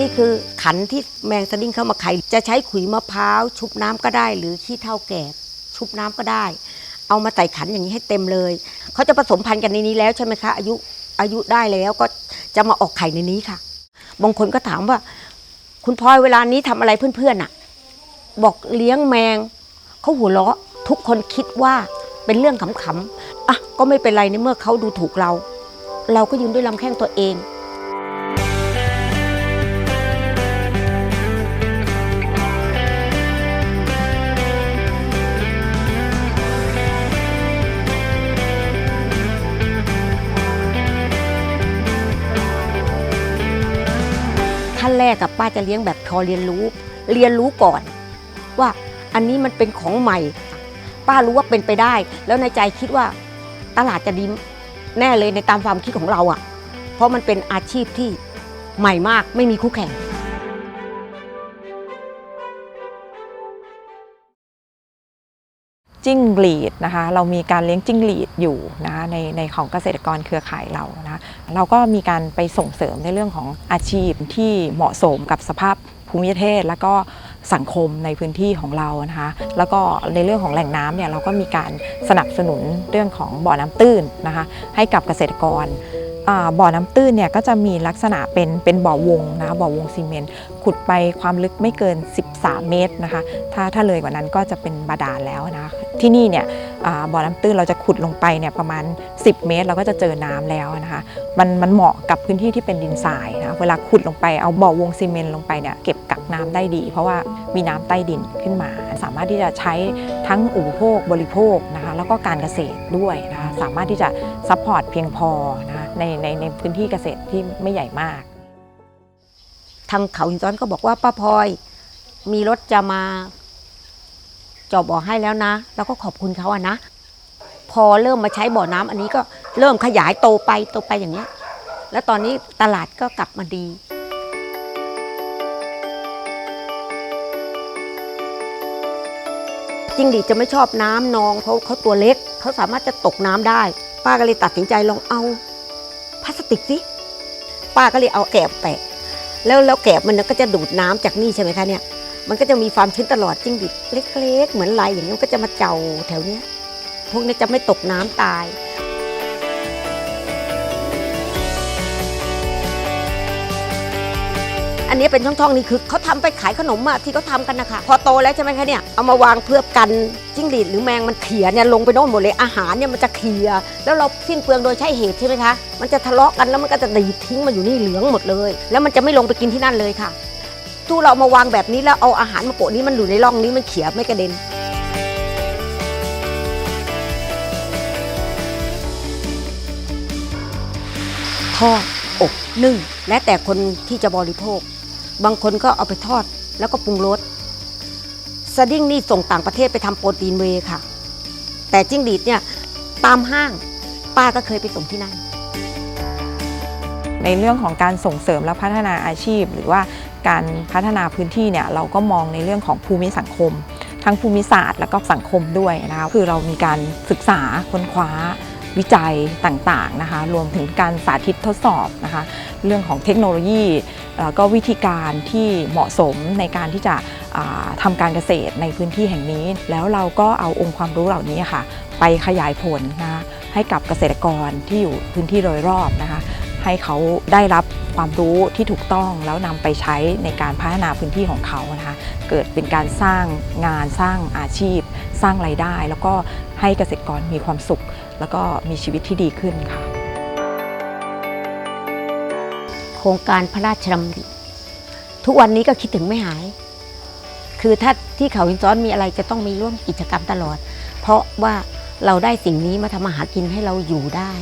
นี่คือขันที่แมงสดิ้งเข้ามาไข่จะใช้ขุยมะพร้าวชุบน้ำก็ได้ หรือขี้เถ้าแกบชุบน้ำก็ได้ เอามาใส่ขันอย่างนี้ให้เต็มเลยเขาจะผสมพันธุ์กันในนี้แล้วใช่ไหมคะอายุอายุได้แล้วก็จะมาออกไข่ในนี้ค่ะบางคนก็ถามว่า คุณพลอยเวลานี้ทำอะไรเพื่อนๆน่ะ บอกเลี้ยงแมงเขาหัวเราะทุกคนคิดว่าเป็นเรื่องขำๆอะก็ไม่เป็นไรในเมื่อเขาดูถูกเรา เราก็ยืนด้วยลำแข้งตัวเอง ขั้นแรกกับป้าจะเลี้ยงแบบพอเรียนรู้ เรียนรู้ก่อน ว่าอันนี้มันเป็นของใหม่ ป้ารู้ว่าเป็นไปได้ แล้วในใจคิดว่าตลาดจะดีแน่เลยในตามความคิดของเราอะ่ะ เพราะมันเป็นอาชีพที่ใหม่มากไม่มีคู่แข่ง จิ้งหรีดนะคะเรามีการเลี้ยงจิ้งหรีดอยู่นะคะในในของเกษตรกรเครือข่ายเรานะเราก็มีการไปส่งเสริมในเรื่องของอาชีพที่เหมาะสมกับสภาพภูมิประเทศ แล้วก็สังคมในพื้นที่ของเรานะคะแล้วก็ในเรื่องของแหล่งน้ำเนี่ยเราก็มีการสนับสนุนเรื่องของบ่อน้ำตื้นนะคะให้กับเกษตรกร บ่อน้ำตื้นเนี่ยก็จะมีลักษณะเป็นเป็นบ่อวงนะคะบ่อวงซีเมนต์ขุดไปความลึกไม่เกิน 13 เมตรนะคะถ้าถ้าเลยกว่านั้นก็จะเป็นบาดาลแล้วนะที่นี่เนี่ยบ่อน้ำตื้นเราจะขุดลงไปเนี่ยประมาณ 10 เมตร เราก็จะเจอน้ำแล้วนะคะมันมันเหมาะกับพื้นที่ที่เป็นดินทรายนะเวลาขุดลงไปเอาบ่อวงซีเมนต์ลงไปเนี่ยเก็บกักน้ำได้ดี เพราะว่ามีน้ำใต้ดินขึ้นมา สามารถที่จะใช้ทั้งอุปโภคบริโภคนะคะแล้วก็การเกษตรด้วยนะคะสามารถที่จะซัพพอร์ตเพียงพอนะคะ ในในในพื้นที่เกษตรที่ไม่ใหญ่มาก ทางเขาหินซ้อนก็บอกว่าป้าพลอยมีรถจะมาจอบบ่อให้แล้วนะ แล้วก็ขอบคุณเขาอะนะ พอเริ่มมาใช้บ่อน้ำอันนี้ก็เริ่มขยายโตไปโตไปอย่างเนี้ย แล้วตอนนี้ตลาดก็กลับมาดีจิ้งหรีดจะไม่ชอบน้ำนองเพราะเขาตัวเล็ก เขาสามารถจะตกน้ำได้ ป้าก็เลยตัดสินใจลองเอา ลาสติกสิป้าก็เลยเอาแกบแปะ แล้วแล้วแกบมันก็จะดูดน้ำจากนี่ใช่ไหมคะเนี่ยมันก็จะมีความชื้นตลอดจิ้งหรีดเล็กๆ เหมือนลายอย่างนี้มันก็จะมาเจ่าแถวเนี้ยพวกนี้จะไม่ตกน้ำตาย อันนี้เป็นช่องๆนี่คือเขาทำไปขายขนมอะที่เขาทำกันนะคะ พอโตแล้วใช่ไหมคะเนี่ยเอามาวางเพื่อกันจิ้งหรีดหรือแมงมันเขียเนี่ยลงไปโน่นหมดเลยอาหารเนี่ยมันจะเขียแล้วเราสิ้นเปลืองโดยใช่เหตุใช่ไหมคะมันจะทะเลาะกันแล้วมันก็จะดีทิ้งมาอยู่นี่เหลืองหมดเลย แล้วมันจะไม่ลงไปกินที่นั่นเลยค่ะตู้เรามาวางแบบนี้แล้วเอาอาหารมาโปะนี้มันอยู่ในร่องนี้มันเขียไม่กระเด็นทอดอบนึ่งและแต่คนที่จะบริโภค บางคนก็เอาไปทอดแล้วก็ปรุงรสสดิ้งนี่ส่งต่างประเทศไปทำโปรตีนเวย์ค่ะ แต่จิ้งหรีดเนี่ยตามห้างป้าก็เคยไปส่งที่นั่น ในเรื่องของการส่งเสริมและพัฒนาอาชีพ หรือว่าการพัฒนาพื้นที่เนี่ยเราก็มองในเรื่องของภูมิสังคม ทั้งภูมิศาสตร์และก็สังคมด้วยนะคะคือเรามีการศึกษาค้นคว้าวิจัยต่างๆนะคะ รวมถึงการสาธิตทดสอบนะคะ เรื่องของเทคโนโลยี แล้วก็วิธีการที่เหมาะสมในการที่จะอ่าทำการเกษตรในพื้นที่แห่งนี้ แล้วเราก็เอาองค์ความรู้เหล่านี้ค่ะ ไปขยายผลนะให้กับเกษตรกรที่อยู่พื้นที่โดยรอบนะคะ ให้เขาได้รับความรู้ที่ถูกต้องแล้วนำไปใช้ในการพัฒนาพื้นที่ของเขานะคะ เกิดเป็นการสร้างงานสร้างอาชีพ สร้างไรายได้ แล้วก็ให้เกษตรกรมีความสุข แล้วก็มีชีวิตที่ดีขึ้นค่ะ โครงการพระราชดำริทุกวันนี้ก็คิดถึงไม่หาย คือถ้าที่เขาหินซ้อนมีอะไรจะต้องมีร่วมกิจกรรมตลอด เพราะว่าเราได้สิ่งนี้มาทำมาหากินให้เราอยู่ได้